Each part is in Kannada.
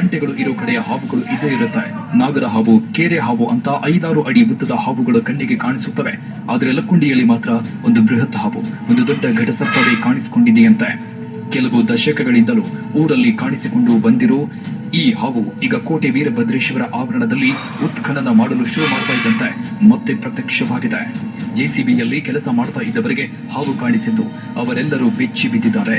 ಒಂಟೆಗಳು ಇರೋ ಕಡೆಯ ಹಾವುಗಳು ಇದೇ ಇರುತ್ತೆ ನಾಗರ ಹಾವು, ಕೇರೆ ಹಾವು ಅಂತ ಐದಾರು ಅಡಿ ಉದ್ದದ ಹಾವುಗಳು ಕಣ್ಣಿಗೆ ಕಾಣಿಸುತ್ತವೆ. ಆದರೆ ಲಕ್ಕುಂಡಿಯಲ್ಲಿ ಮಾತ್ರ ಒಂದು ಬೃಹತ್ ಹಾವು, ಒಂದು ದೊಡ್ಡ ಘಟಸರ್ಪವೇ ಕಾಣಿಸಿಕೊಂಡಿದೆಯಂತೆ. ಕೆಲವು ದಶಕಗಳಿಂದಲೂ ಊರಲ್ಲಿ ಕಾಣಿಸಿಕೊಂಡು ಬಂದಿರೋ ಈ ಹಾವು ಈಗ ಕೋಟೆ ವೀರಭದ್ರೇಶ್ವರ ಆವರಣದಲ್ಲಿ ಉತ್ಖನನ ಮಾಡಲು ಶುರು ಮಾಡ್ತಾ ಇದ್ದಂತೆ ಮತ್ತೆ ಪ್ರತ್ಯಕ್ಷವಾಗಿದೆ. ಜೆಸಿಬಿಯಲ್ಲಿ ಕೆಲಸ ಮಾಡ್ತಾ ಇದ್ದವರಿಗೆ ಹಾವು ಕಾಣಿಸಿದ್ದು ಅವರೆಲ್ಲರೂ ಬೆಚ್ಚಿ ಬಿದ್ದಿದ್ದಾರೆ.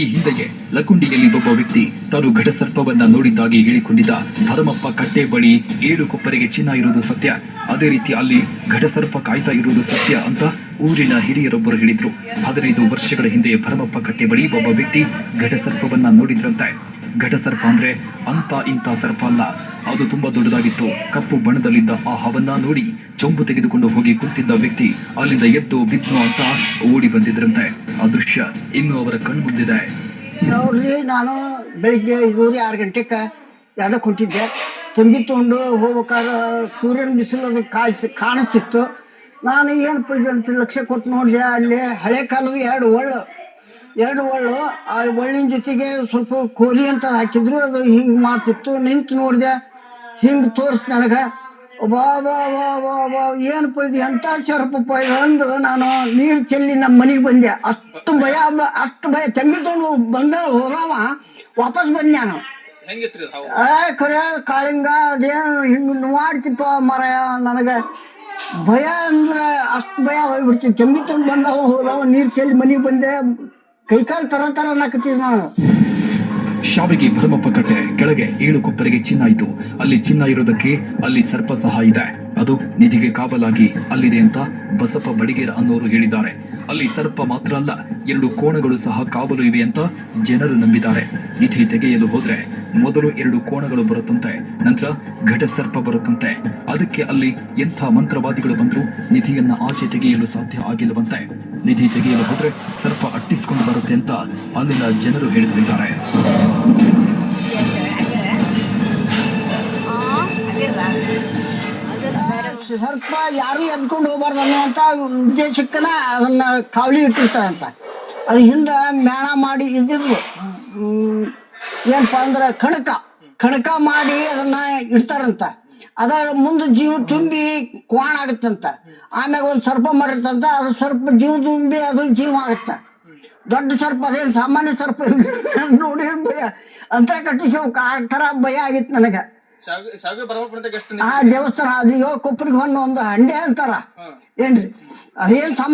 ಈ ಹಿಂದೆಗೆ ಲಕುಂಡಿಯಲ್ಲಿ ಒಬ್ಬ ವ್ಯಕ್ತಿ ತಾನು ಘಟಸರ್ಪವನ್ನ ನೋಡಿದ್ದಾಗಿ ಹೇಳಿಕೊಂಡಿದ್ದ. ಧರ್ಮಪ್ಪ ಕಟ್ಟೆ ಬಳಿ ಏಳು ಕೊಪ್ಪರಿಗೆ ಚಿನ್ನ ಇರುವುದು ಸತ್ಯ. ಅದೇ ರೀತಿ ಅಲ್ಲಿ ಘಟಸರ್ಪ ಕಾಯ್ತಾ ಇರುವುದು ಸತ್ಯ ಅಂತ ಊರಿನ ಹಿರಿಯರೊಬ್ಬರು ಹೇಳಿದ್ರು. ಹದಿನೈದು ವರ್ಷಗಳ ಹಿಂದೆ ಭರಮಪ್ಪ ಕಟ್ಟೆ ಬಳಿ ಒಬ್ಬ ವ್ಯಕ್ತಿ ಘಟಸರ್ಪವನ್ನ ನೋಡಿದ್ರಂತೆ. ಘಟಸರ್ಪ ಅಂದ್ರೆ ಅಂತ ಇಂಥ ಸರ್ಪ ಅಲ್ಲ. ಅದು ತುಂಬಾ ದೊಡ್ಡದಾಗಿತ್ತು. ಕಪ್ಪು ಬಣ್ಣದಲ್ಲಿದ್ದ ಆ ಹವನ್ನ ನೋಡಿ ಚೊಂಬು ತೆಗೆದುಕೊಂಡು ಹೋಗಿ ಕುಂತಿದ್ದ ವ್ಯಕ್ತಿ ಅಲ್ಲಿಂದ ಎದ್ದು ಬಿದ್ನು ಅಂತ ಓಡಿ ಬಂದಿದ್ರಂತೆ. ಆ ದೃಶ್ಯ ಇನ್ನು ಅವರ ಕಣ್ಣು ಮುಂದಿದೆ. ನೋಡ್ರಿ ನಾನು ಬೆಳಿಗ್ಗೆ ಐದೂವರೆ ಆರು ಗಂಟೆಗೆ ಎರಡಕ್ಕೆ ಕುಂತಿದ್ದೆ. ತುಂಬಿ ತಗೊಂಡು ಹೋಗ್ಬೇಕಾದ್ರೆ ಸೂರ್ಯನ ಬಿಸಿಲು ಅದು ಕಾಯ್ತು ಕಾಣಿಸ್ತಿತ್ತು. ನಾನು ಏನಪ್ಪ ಅಂತ ಲಕ್ಷ್ಯ ಕೊಟ್ಟು ನೋಡಿದೆ, ಅಲ್ಲಿ ಹಳೆ ಕಾಲದ ಎರಡು ಒಳ್ಳು ಎರಡು ಒಳ್ಳು ಆ ಒಳ್ಳಿನ ಜೊತೆಗೆ ಸ್ವಲ್ಪ ಕೋಲಿ ಅಂತ ಹಾಕಿದ್ರು ಅದು ಹಿಂಗೆ ಮಾಡ್ತಿತ್ತು. ನಿಂತು ನೋಡಿದೆ ಹಿಂಗೆ ತೋರಿಸ್ ನನಗೆ. ಬಾ ಬಾ ಬಾ ಬಾ ಬಾ ಏನಪ್ಪ ಇದು ಎಂಥ ಶರಪಪ್ಪ ಇದು ಅಂದು ನಾನು ನೀರು ಚೆಲ್ಲಿ ನಮ್ಮ ಮನೆಗೆ ಬಂದೆ. ಅಷ್ಟು ಭಯ ಅಷ್ಟು ಭಯ. ತಂಗಿ ತೊಗೊಂಡು ಬಂದ ಹೋದವ ವಾಪಸ್ ಬಂದೆ ನಾನು. ಏ ಖರೆ ಕಾಳಿಂಗ ಅದೇನು ಹಿಂಗೆ ಮಾಡ್ತಿಪ್ಪ ಮರ ನನಗೆ. ಭಯ ಅಂದ್ರೆ ಅಷ್ಟು ಭಯ ಹೋಗ್ಬಿಡ್ತಿತ್ತು. ತಂಗಿ ತೊಗೊಂಡು ಬಂದವ ಹೋದವ ನೀರು ಚೆಲ್ಲಿ ಮನೆಗೆ ಬಂದೆ. ಕೈಕಾಲು ತರ ತರ ಅನ್ನಕತ್ತೀವಿ ನಾನು ಶಾವಿಗೆ ಭರಮಪ್ಪ ಕಟ್ಟೆ ಕೆಳಗೆ ಏಳು ಕೊಪ್ಪರಿಗೆ ಚಿನ್ನ ಇತ್ತು ಅಲ್ಲಿ ಚಿನ್ನ ಇರೋದಕ್ಕೆ ಅಲ್ಲಿ ಸರ್ಪ ಸಹ ಇದೆ. ಅದು ನಿಧಿಗೆ ಕಾವಲಾಗಿ ಅಲ್ಲಿದೆ ಅಂತ ಬಸಪ್ಪ ಬಡಿಗೇರ ಅನ್ನೋರು ಹೇಳಿದ್ದಾರೆ. ಅಲ್ಲಿ ಸರ್ಪ ಮಾತ್ರ ಅಲ್ಲ, ಎರಡು ಕೋಣಗಳು ಸಹ ಕಾವಲು ಇವೆ ಅಂತ ಜನರು ನಂಬಿದ್ದಾರೆ. ನಿಧಿ ತೆಗೆಯಲು ಹೋದ್ರೆ ಮೊದಲು ಎರಡು ಕೋಣಗಳು ಬರುತ್ತಂತೆ, ನಂತರ ಘಟಸರ್ಪ ಬರುತ್ತಂತೆ. ಅದಕ್ಕೆ ಅಲ್ಲಿ ಎಂಥ ಮಂತ್ರವಾದಿಗಳು ಬಂದ್ರು? ನಿಧಿಯನ್ನ ಆಚೆ ತೆಗೆಯಲು ಸಾಧ್ಯ ಆಗಿಲ್ಲವಂತೆ. ನಿಧಿ ತೆಗೆಯಲು ಹೋದ್ರೆ ಸರ್ಪ ಅಟ್ಟಿಸಿಕೊಂಡು ಬರುತ್ತೆ ಅಂತ ಅಲ್ಲಿನ ಜನರು ಹೇಳ್ತಿದ್ದಾರೆ ಸ್ವಲ್ಪ ಯಾರು ಎದ್ಕೊಂಡು ಹೋಗ್ಬಾರ್ದು ಅನ್ನುವಂಥ ಉದ್ದೇಶಕ್ಕನ ಅದನ್ನ ಕಾವಲಿ ಇಟ್ಟಿರ್ತಾರಂತ ಅದು ಹಿಂದೆ ಮೇಣ ಮಾಡಿ ಇದ್ದಿದ್ವು. ಏನಪ್ಪ ಅಂದ್ರೆ ಕಣಕ. ಕಣಕ ಮಾಡಿ ಅದನ್ನ ಇಡ್ತಾರಂತ. ಅದ ಮುಂದೆ ಜೀವ ತುಂಬಿ ಕ್ವಾಣ ಆಗತ್ತಂತ. ಆಮ್ಯಾಗ ಒಂದು ಸರ್ಪ ಮಾಡಿರ್ತಂತ, ಅದು ಸರ್ಪ ಜೀವ ತುಂಬಿ ಅದು ಜೀವ ಆಗತ್ತ. ದೊಡ್ಡ ಸರ್ಪ ಅದೇನು ಸಾಮಾನ್ಯ ಸರ್ಪ? ನೋಡಿ ಭಯ. ಅಂತ ಕಟ್ಟಿಸೋಕೆ ಆ ಥರ ಭಯ ಆಗಿತ್ತು ನನಗೆ. ಆ ದೇವಸ್ಥಾನ ಅದು ಯೋ ಕೊಪ್ಪರಿಗೆ ಹೊನ್ನು ಒಂದು ಹಂಡೆ ಅಂತಾರ. ಏನ್ರಿ? ಅದೇನ್ ಸಾಮಾನ್ಯ